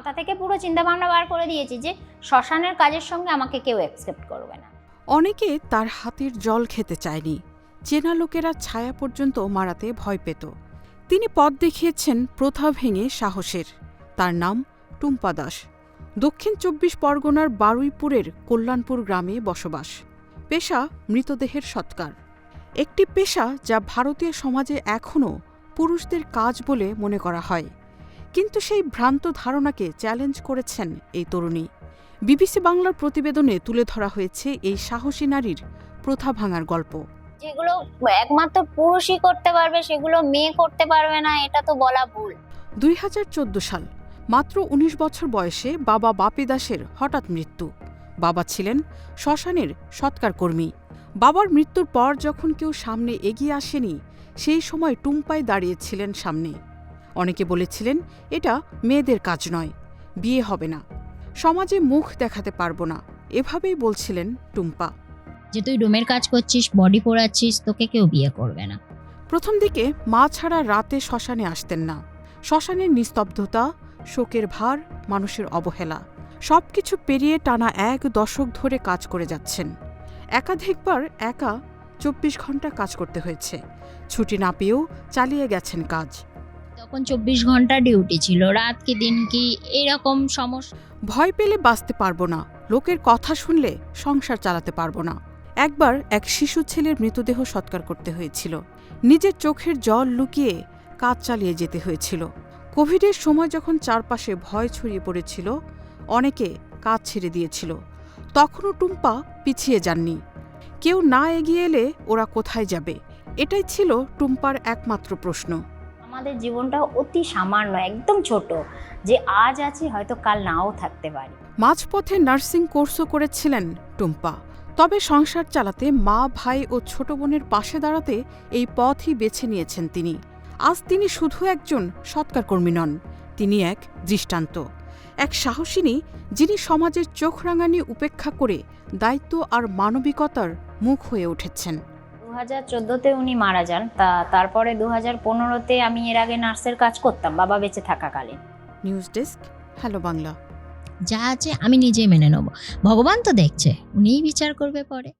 মাথা থেকে পুরো চিন্তা ভাবনা বার করে দিয়েছি যে শ্মশানের কাজের সঙ্গে আমাকে কেউ অ্যাকসেপ্ট করবে না। অনেকে তার হাতের জল খেতে চায়নি। চেনা লোকেরা ছায়া পর্যন্ত মারাতে ভয় পেত। তিনি পথ দেখিয়েছেন প্রথা ভেঙে সাহসের। তার নাম টুম্পা দাস। দক্ষিণ চব্বিশ পরগনার বারুইপুরের কল্যাণপুর গ্রামে বসবাস। পেশা মৃতদেহের সৎকার। একটি পেশা যা ভারতীয় সমাজে এখনও পুরুষদের কাজ বলে মনে করা হয়। কিন্তু সেই ভ্রান্ত ধারণাকে চ্যালেঞ্জ করেছেন এই তরুণী। বিবিসি বাংলার প্রতিবেদনে তুলে ধরা হয়েছে এই সাহসী নারীর প্রথা ভাঙার গল্প। যেগুলো একমাত্র পুরুষই করতে পারবে সেগুলো মেয়ে করতে পারবে না এটা তো বলা ভুল। দুই হাজার চোদ্দ সাল মাত্র ১৯ বছর বয়সে বাবা বাপি দাসের হঠাৎ মৃত্যু। বাবা ছিলেন শ্মশানের সৎকার কর্মী। বাবার মৃত্যুর পর যখন কেউ সামনে এগিয়ে আসেনি সেই সময় টুম্পাই দাঁড়িয়েছিলেন সামনে। অনেকে বলেছিলেন এটা মেয়েদের কাজ নয় বিয়ে হবে না। সমাজে মুখ দেখাতে পারব না। এভাবেই বলছিলেন টুম্পা। যে তুই ডোমের কাজ করছিস বডি পোড়াচ্ছিস তোকে কেউ বিয়ে করবে না। প্রথম দিকে মা ছাড়া রাতে শ্মশানে আসতেন না। শ্মশানের নিস্তব্ধতা শোকের ভার মানুষের অবহেলা সবকিছু পেরিয়ে টানা এক দশক ধরে কাজ করে যাচ্ছেন। একাধিকবার একা চব্বিশ ঘণ্টা কাজ করতে হয়েছে। ছুটি না পেয়েও চালিয়ে গেছেন কাজ। তখন চব্বিশ ঘণ্টা ডিউটি ছিল, রাত কি দিন কি এরকম সমস্যা ভয় পেলে বাঁচতে পারব না, লোকের কথা শুনলে সংসার চালাতে পারব না। একবার এক শিশু ছেলের মৃতদেহ সৎকার করতে হয়েছিল। নিজের চোখের জল লুকিয়ে কাজ চালিয়ে যেতে হয়েছিল। কোভিডের সময় যখন চারপাশে ভয় ছড়িয়ে পড়েছিল, অনেকে কাজ ছেড়ে দিয়েছিল। তখনও টুম্পা পিছিয়ে যাননি। কেউ না এগিয়ে এলে ওরা কোথায় যাবে? এটাই ছিল টুম্পার একমাত্র প্রশ্ন। আমাদের জীবনটা অতি সামান্য, একদম ছোট, যে আজ আছে হয়তো কাল নাও থাকতে পারি। মাঝপথে নার্সিং কোর্সও করেছিলেন টুম্পা। তবে সংসার চালাতে মা, ভাই ও ছোট বোনের পাশে দাঁড়াতে এই পথই বেছে নিয়েছেন তিনি। আজ তিনি শুধু একজন সৎকার কর্মী নন, তিনি এক দৃষ্টান্ত। এক সাহসিনী যিনি সমাজের চোখ রাঙানি উপেক্ষা করে দায়িত্ব আর মানবিকতার মুখ হয়ে উঠেছেন। দু হাজার চোদ্দোতে উনি মারা যান। তা তারপরে দু হাজার পনেরোতে আমি এর আগে নার্সের কাজ করতাম বাবা বেঁচে থাকাকালীন। News desk hello Bangla. যা আছে আমি নিজেই মেনে নেব। ভগবান তো দেখছে উনিই বিচার করবে পরে।